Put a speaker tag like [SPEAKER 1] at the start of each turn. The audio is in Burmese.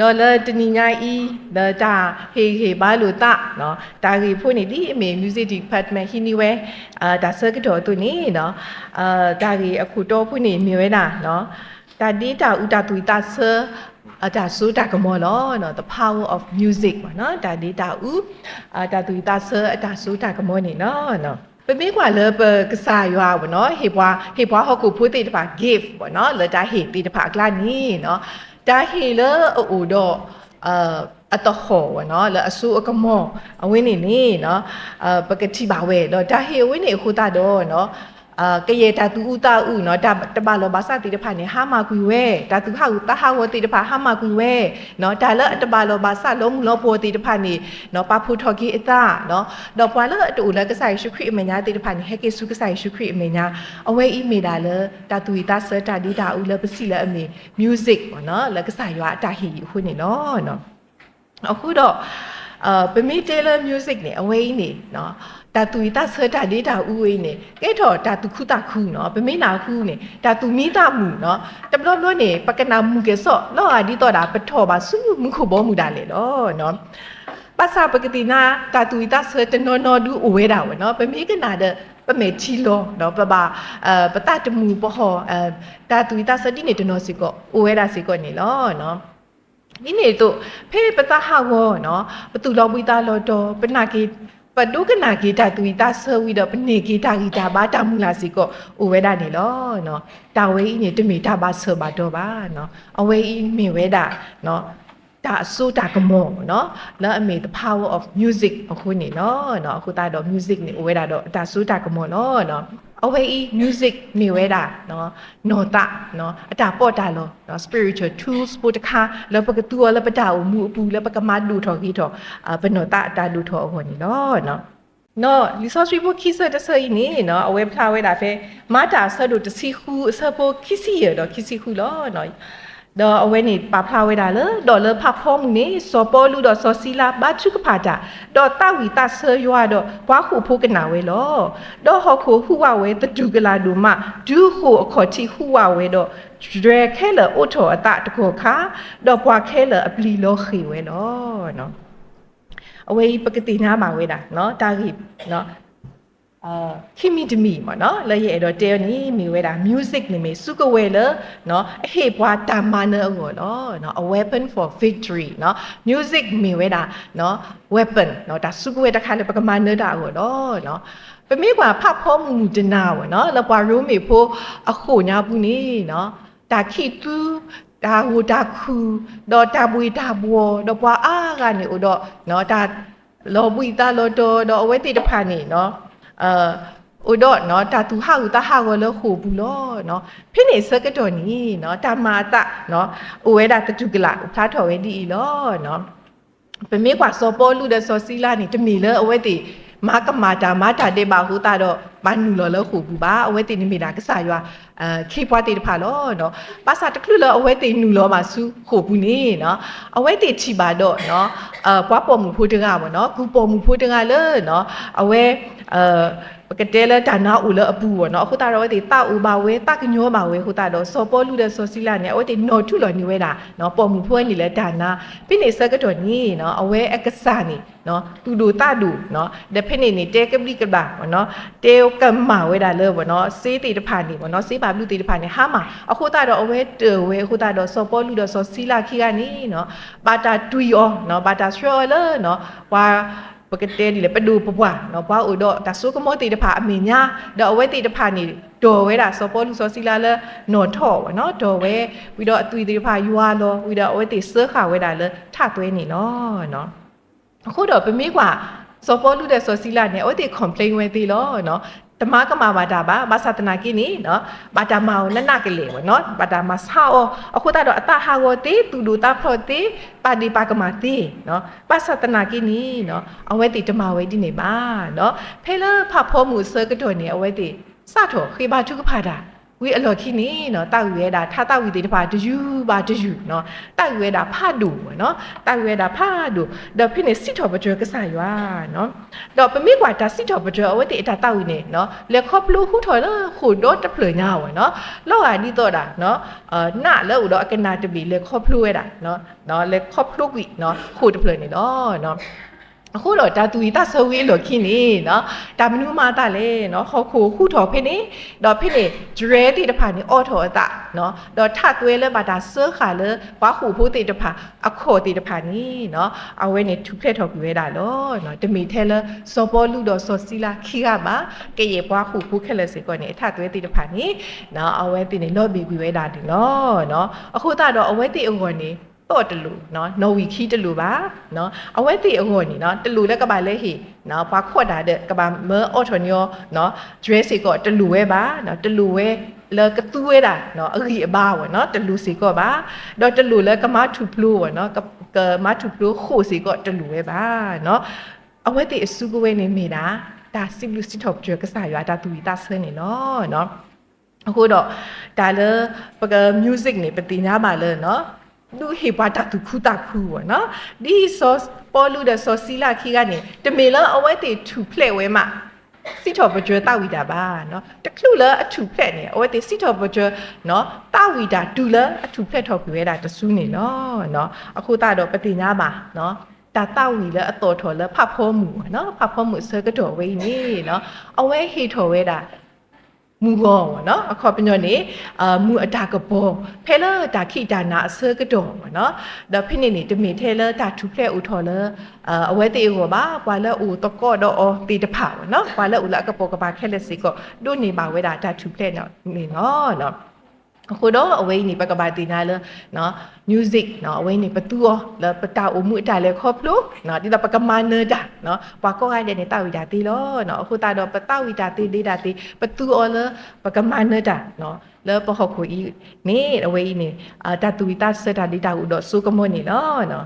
[SPEAKER 1] နော်လေတနီညာဤလာတာဟေဟေဘာလို့တာနော်ဒါကြီးဖွင့်နေဒီအမေ music department ဟိနီဝဲအာဒါ circuit တော်သူနေနော်အာဒါကြီးအခုတော့ဖွင့်နေမြဲတာနော်ဒါဒီတာဥတာတူတာဆာအဒါဆိုတာကမောလောနော် the power of music ပါနော်ဒါဒီတာဥအဒါတူတာဆာအဒါဆိုတာကမောနေနော်နော် ပမေကွာလေပကစားရွာဘောနော်ဟေဘွားဟေဘွားဟောက်ကိုဖိုးတေတပါ give ဘောနော်လေတာဟေတေတပါကလာနီနော်ဒါဟေလေအိုတော့အာအတဟောဝနော်လေအဆူအကမောအဝင်းနေနေနော်အာပကတိပါဝဲတော့ဒါဟေဝင်းနေခုတာတော့နော် အာကရေတာတူဥတာဥเนาะဒါတပါလောဘာစာတိတဖာနေဟာမာကွေဝဲဒါသူဟာဥတဟာဝတိတဖာဟာမာကွေဝဲเนาะဒါလတပါလောဘာစာလုံးလောပေါ်တိတဖာနေเนาะပဖူထော်ကီအတာเนาะတော့ပွာလအတူလကဆိုင်ရှုခရိအမညာတိတဖာနေဟကေစုကဆိုင်ရှုခရိအမညာအဝဲအီမီဒါလတာတူတာဆတာဒီတာဥလပစီလအမေ music ပေါ့เนาะလကဆိုင်ရွာအတာဟီခုနေเนาะเนาะအခုတော့အာပမီတေလာ music နေအဝဲနေเนาะ ဓာတုဤတဆဒဒေတာဥဝေးနေကဲထောဓာတုခုတခုနော်ဗမေနာခုနေဓာတုမိတမှုနော်တပလောလောနေပကနာမှုကေဆော့လောအာဒီတော့တာပထောပါဆုမှုခုဘောမှုတာလေတော့နော်ပါစာပကတိနာဓာတုဤတဆတနောနောဒူအဝေးတာဝနော်ဗမေကနာတဲ့ပမေချီလောနော်ပပအပတတမှုပဟောအဓာတုဤတဆတိနေတနောစီကောအဝေးတာစီကောနေလောနော်နိနေတို့ဖေပတဟဝောနော်ပတုလောပိတာလောတော်ပနကေ ပဒုကနာကေတာတူတာဆဝီတော့ပနေကေတာဂီတာဘာတာမူလာစီကောအိုဝဲတာနေလောနော်တာဝဲဤနေတမီတာဘာဆဘာတော့ပါနော်အဝဲဤမေဝဲတာနော်ဒါဆိုတာကမောနော်လာအမေ the power of music အခုနေနော်နော်အခုတာတော့ music နေဝဲတာတော့ဒါဆိုတာကမောနော်နော်အဝဲ ဤ music နေဝဲတာနော်နော်တာနော်အတာပေါ့တာလောနော် spiritual tools ပိုတခါလောပကတူလောပတာမူအပူလောပကမဒူထော်ခီထော်အဘနောတာအတာဒူထော်အခုနေနော်နော်နော်လီဆော့စရီဘခိဆတဆာဤနေနော်အဝဲဖလာဝဲတာဖဲမာတာဆတ်တို့တစီခုအစပိုခိစီရတော့ခိစီခုလောနော် တော့အဝဲနေပါဖလာဝဲတာလေဒေါ်လာဖဖောမှုနေစောပေါ်လူတော့စောစီလာဘာချုကဖာတာတော့တဝီတဆရွာတော့ဘွားခုဖိုးကနာဝဲလောတော့ဟောခုဟူဝဝဲတတူကလာဒူမဒူခုအခေါ်တီဟူဝဝဲတော့ဒရခဲလအထောအတတကောခါတော့ဘွားခဲလအပလီလောခေဝဲလောနော်အဝဲပကတိနာပါဝဲတာနော်တာကြီးနော် အာခိမီဒမီမနော်လဲရဲ့တော့တဲနီမီဝဲတာ music နေမီစုကဝဲလနော်အဟေဘွားတာမနအောနော်နော် a weapon for victory နော် music မီဝဲတာနော် weapon နော်ဒါစုကဝဲတခါလေပကမနတာအောနော်နော်ပမေကွာဖဖောမှုမူတနာဝနော်လပွားရိုးမီဖိုးအခုညာဘူးနေနော်ဒါခိတူဒါဟူဒါခုတော့တာပွေတာဘောတော့ပွားအားကနေဦးတော့နော်ဒါလောပွေတာလောတော့တော့အဝဲတိတဖာနေနော် အာဥတော့နော်တာသူဟာဥတာဟာဝလခုဘူးလောနော်ဖိနေစကတော်နီနော်တာမာတနော်ဥဝဲတာတတုကလာဖားတော်ဝဲဒီလောနော်ပမေကွာစောပေါ်လူတဲ့စောစီလာနေတမီလေအဝဲတိမာကမာတာမာတာတေပါဟူတာတော့ မနူလောလခုဘူးပါအဝဲတိနေမိတာကစားရွာအဲခေပွားတေတဖာလောနော်ပါစာတကလူလောအဝဲတိနူလောမှာစုခုဘူးနေနော်အဝဲတိချီပါတော့နော်အပွားပေါ်မှုဖိုးတကားပေါ့နော်ဂူပေါ်မှုဖိုးတကားလေနော်အဝဲအဲပကတဲလဒါနာဦးလအပူပေါ့နော်အခုတာတော့ဒီတာဦးပါဝဲတာကညောပါဝဲခုတာတော့စောပေါ်လူတဲ့စောစီလာနေအဝဲဒီနော်ထုလော်နေဝဲတာနော်ပေါ်မှုဖွဲနေလဲဒါနာပိနေစကတော့နီနော်အဝဲအကဆာနေနော်တူတူတာတူနော်ဒဖိနေနေတဲကပလိကဘာပေါ့နော်တဲကမ္မာဝဲတာလေပေါ့နော်စေးတီတဖာနေပေါ့နော်စေးပါလူတီတဖာနေဟာမှာအခုတာတော့အဝဲတဝဲအခုတာတော့စောပေါ်လူတော့စောစီလာခိကနေနော်ဘာတာတူယောနော်ဘာတာဆွေလေနော်ဝါပကတဲဒီလေပဒူပပွားနော်ပွားဥတော့ဒါဆုကမောတီတဖာအမေညာတော့အဝဲတီတဖာနေတော်ဝဲတာစောပေါ်လူစောစီလာလေနော်ထော့ပေါ့နော်တော်ဝဲပြီးတော့အသွေးတီတဖာယူအားလောပြီးတော့အဝဲတီစခါဝဲတာလေထသွဲနေနော်နော်အခုတော့ပမေးကွာစောပေါ်လူတဲ့စောစီလာနေအဝဲတီ complain ဝဲတီလောနော် တမကမာဘာတာပါဘာသတနာကိနီနော်ဘာတာမောင်နနကလေးဝနော်ဘာတာမဆောအခုတာတော့အတဟာဝတေတူတူတာဖောတေပါဒီပါကမာတေနော်ဘာသတနာကိနီနော်အဝဲတိတမဝဲတိနေပါနော်ဖဲလဖဖောမှုစကတော့နေအဝဲတိစတော့ခေဘာထုကဖာတာ ဝီအလော်ခိနီနော်တောက်ရဲတာထားတောက်ဝီတေတပါတယူပါတယူနော်တောက်ရဲတာဖတ်တူနော်တောက်ရဲတာဖတ်တူတော့ဖိနေစစ်တော်ပကြကဆာရွာနော်တော့ပမိကွာတာစစ်တော်ပကြအဝတိအတာတောက်ဝီနေနော်လေခေါပလူခုထော်လာခုတော့တပလညာဝနော်လောဟာဒီတော့တာနော်အာနာလောတော့အကနာတပီလေခေါပလူဝဲတာနော်နော်လေခေါပလူကွီနော်ခုတပလနေတော့နော် အခုတော့ဒါသူဤတဆဝေးလို့ခင်းနေနော်ဒါမနူးမတာလေနော်ဟောခိုခုထော်ဖိနေတော့ဖိနေဂျရဲတီတဖာနေအော်ထော်အတာနော်တော့ထသွဲလဲပါဒါဆခါလဲဘာခုဖို့တီတဖာအခေါ်တီတဖာနီနော်အဝဲနေထူဖလက်ထော်ပြဲတာလောနော်တမီထဲလဲစောပေါ်လူတော့စောစီလာခီကမှာကဲရဘွားခုခုခက်လက်စေကောနေအထသွဲတီတဖာနီနော်အဝဲတီနေလော့ဘီပြဲတာဒီနော်နော်အခုတော့အဝဲတီအခေါ်နေ တော့တလူเนาะနော်ဝီခီတလူပါเนาะအဝဲတိအဟောနီเนาะတလူလည်းကပါလဲဟီเนาะဘာခွတ်တာတဲ့ကပါမဲအော်ထော်နီယောเนาะ dress စီကောတလူဝဲပါเนาะတလူဝဲလဲကတူဝဲတာเนาะအခီအဘာဝเนาะတလူစီကောပါတော့တလူလည်းကမထူဖလူဝเนาะကမထူဖလူခိုစီကောတလူဝဲပါเนาะအဝဲတိအစုကဝဲနေမိတာဒါစီဘလူစီတော့ကြကစားရတာသူီတာဆင်းနေလောเนาะအခုတော့ဒါလည်းပက music နေပတိညာပါလဲเนาะ လူဟေပါတာသူခုတာခုဝနော်ဒီဆော့ပေါ်လူတဲ့ဆော့စီလာခီကနေတမေလအဝဲတေထူဖလဲ့ဝဲမှာစီတော်ပကြွတာဝီတာပါနော်တခလူလအထူဖလဲ့နေအဝဲတေစီတော်ပကြွနော်တာဝီတာဒူလအထူဖလဲ့ထော်ပြဲတာတဆူးနေနော်နော်အခုတာတော့ပတိညာပါနော်တာတာဝီလအတော်ထော်လဖတ်ဖို့မှုနော်ဖတ်ဖို့မှုစကတော်ဝေးနေနော်အဝဲဟေထော်ဝဲတာ မူဘောဝနော်အခေါ်ပညောနေအာမူအတာကဘောဖဲလာတာခိတာနာအစကတော်ဝနော်ဒါဖိနေနေတမီထဲလာတာထူဖလက်ဥထော်လာအာအဝဲတေဟောပါဘွာလာဥတကောတော့အောတီတဖာဝနော်ဘွာလာဥလာကပေါ်ကပါခဲလက်စီကောဒုနေပါဝဲတာတာထူဖလက်နော်နေနော်နော်အ ခုတော့အဝိနေပကပါတင်လာလနော် music နော်အဝိနေပတူောလပတာအမှုတာလေခေါပလို့နော်ဒီတော့ပကမနတာနော်ဘွာကောကတဲ့နေတာဝီတာတီလောနော်အခုတာတော့ပတာဝီတာတီလေးတာတီပတူောလပကမနတာနော်လောပဟခုဤနေအဝိနေအာတတူဝီတာစတာဒီတာဥတော့စုကမွနေနော်နော်